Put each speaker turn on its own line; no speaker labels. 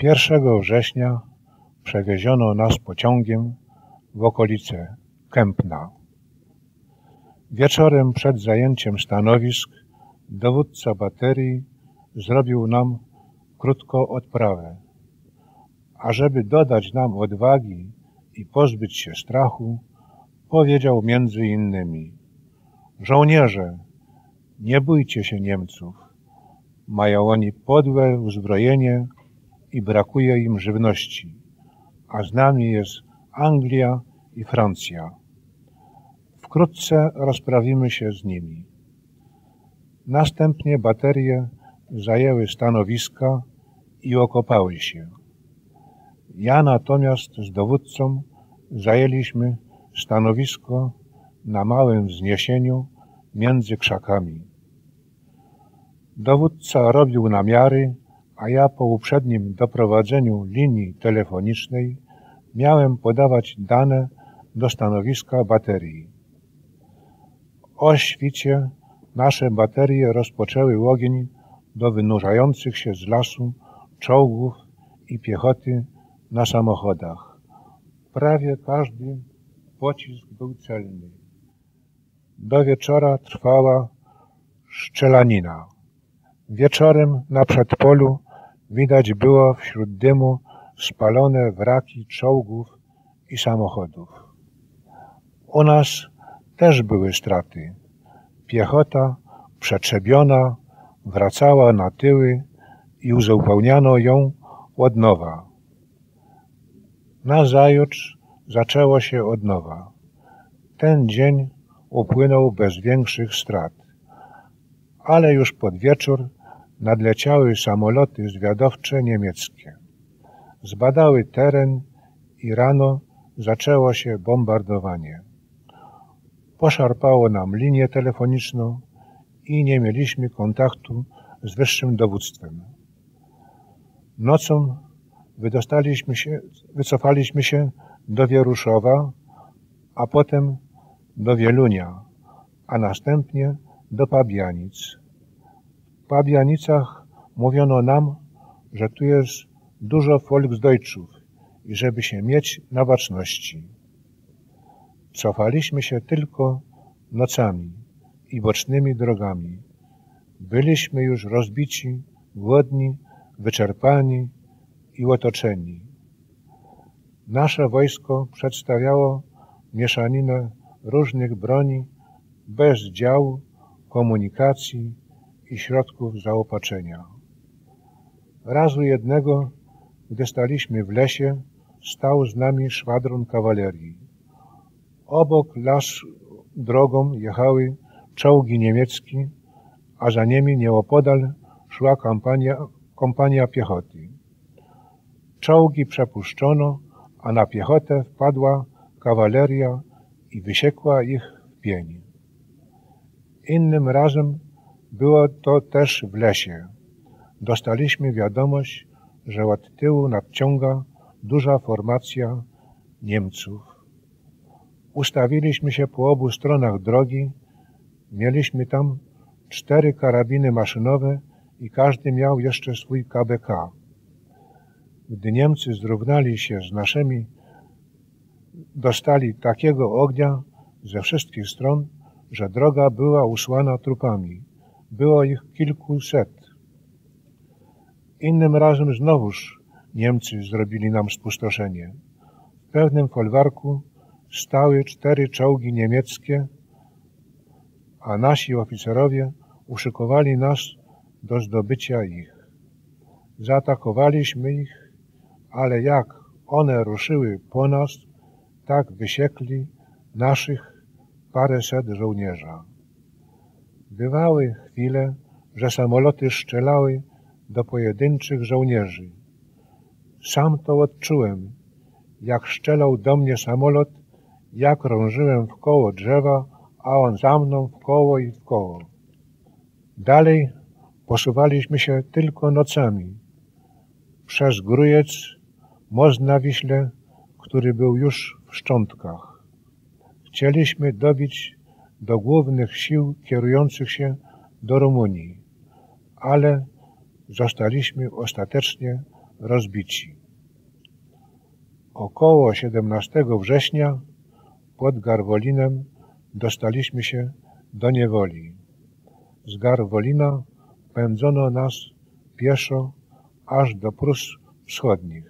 Pierwszego września przewieziono nas pociągiem w okolice Kępna. Wieczorem przed zajęciem stanowisk dowódca baterii zrobił nam krótką odprawę. A żeby dodać nam odwagi i pozbyć się strachu, powiedział między innymi Żołnierze, nie bójcie się Niemców. Mają oni podłe uzbrojenie i brakuje im żywności, a z nami jest Anglia i Francja. Wkrótce rozprawimy się z nimi. Następnie baterie zajęły stanowiska i okopały się. Ja natomiast z dowódcą zajęliśmy stanowisko na małym wzniesieniu między krzakami. Dowódca robił namiary, a ja po uprzednim doprowadzeniu linii telefonicznej miałem podawać dane do stanowiska baterii. O świcie nasze baterie rozpoczęły ogień do wynurzających się z lasu czołgów i piechoty na samochodach. Prawie każdy pocisk był celny. Do wieczora trwała szczelanina. Wieczorem na przedpolu widać było wśród dymu spalone wraki czołgów i samochodów. U nas też były straty. Piechota przetrzebiona wracała na tyły i uzupełniano ją od nowa. Nazajutrz zaczęło się od nowa. Ten dzień upłynął bez większych strat. Ale już pod wieczór nadleciały samoloty zwiadowcze niemieckie. Zbadały teren i rano zaczęło się bombardowanie. Poszarpało nam linię telefoniczną i nie mieliśmy kontaktu z wyższym dowództwem. Nocą wydostaliśmy się, wycofaliśmy się do Wieruszowa, a potem do Wielunia, a następnie do Pabianic. W Pabianicach mówiono nam, że tu jest dużo Volksdeutschów i żeby się mieć na baczności. Cofaliśmy się tylko nocami i bocznymi drogami. Byliśmy już rozbici, głodni, wyczerpani i otoczeni. Nasze wojsko przedstawiało mieszaninę różnych broni bez działu, komunikacji i środków zaopatrzenia. Razu jednego, gdy staliśmy w lesie, stał z nami szwadron kawalerii. Obok las drogą jechały czołgi niemieckie, a za nimi nieopodal szła kampania, kompania piechoty. Czołgi przepuszczono, a na piechotę wpadła kawaleria i wysiekła ich w pień. Innym razem było to też w lesie. Dostaliśmy wiadomość, że od tyłu nadciąga duża formacja Niemców. Ustawiliśmy się po obu stronach drogi. Mieliśmy tam cztery karabiny maszynowe i każdy miał jeszcze swój KBK. Gdy Niemcy zrównali się z naszymi dostali takiego ognia ze wszystkich stron, że droga była usłana trupami. Było ich kilkuset. Innym razem znowuż Niemcy zrobili nam spustoszenie. W pewnym folwarku stały cztery czołgi niemieckie, a nasi oficerowie uszykowali nas do zdobycia ich. Zaatakowaliśmy ich, ale jak one ruszyły po nas, tak wysiekli naszych paręset żołnierza. Bywały chwile, że samoloty szczelały do pojedynczych żołnierzy. Sam to odczułem, jak szczelał do mnie samolot, jak krążyłem w koło drzewa, a on za mną w koło i w koło. Dalej posuwaliśmy się tylko nocami. Przez Grujec, most na Wiśle, który był już w szczątkach. Chcieliśmy dobić do głównych sił kierujących się do Rumunii, ale zostaliśmy ostatecznie rozbici. Około 17 września pod Garwolinem dostaliśmy się do niewoli. Z Garwolina pędzono nas pieszo aż do Prus Wschodnich.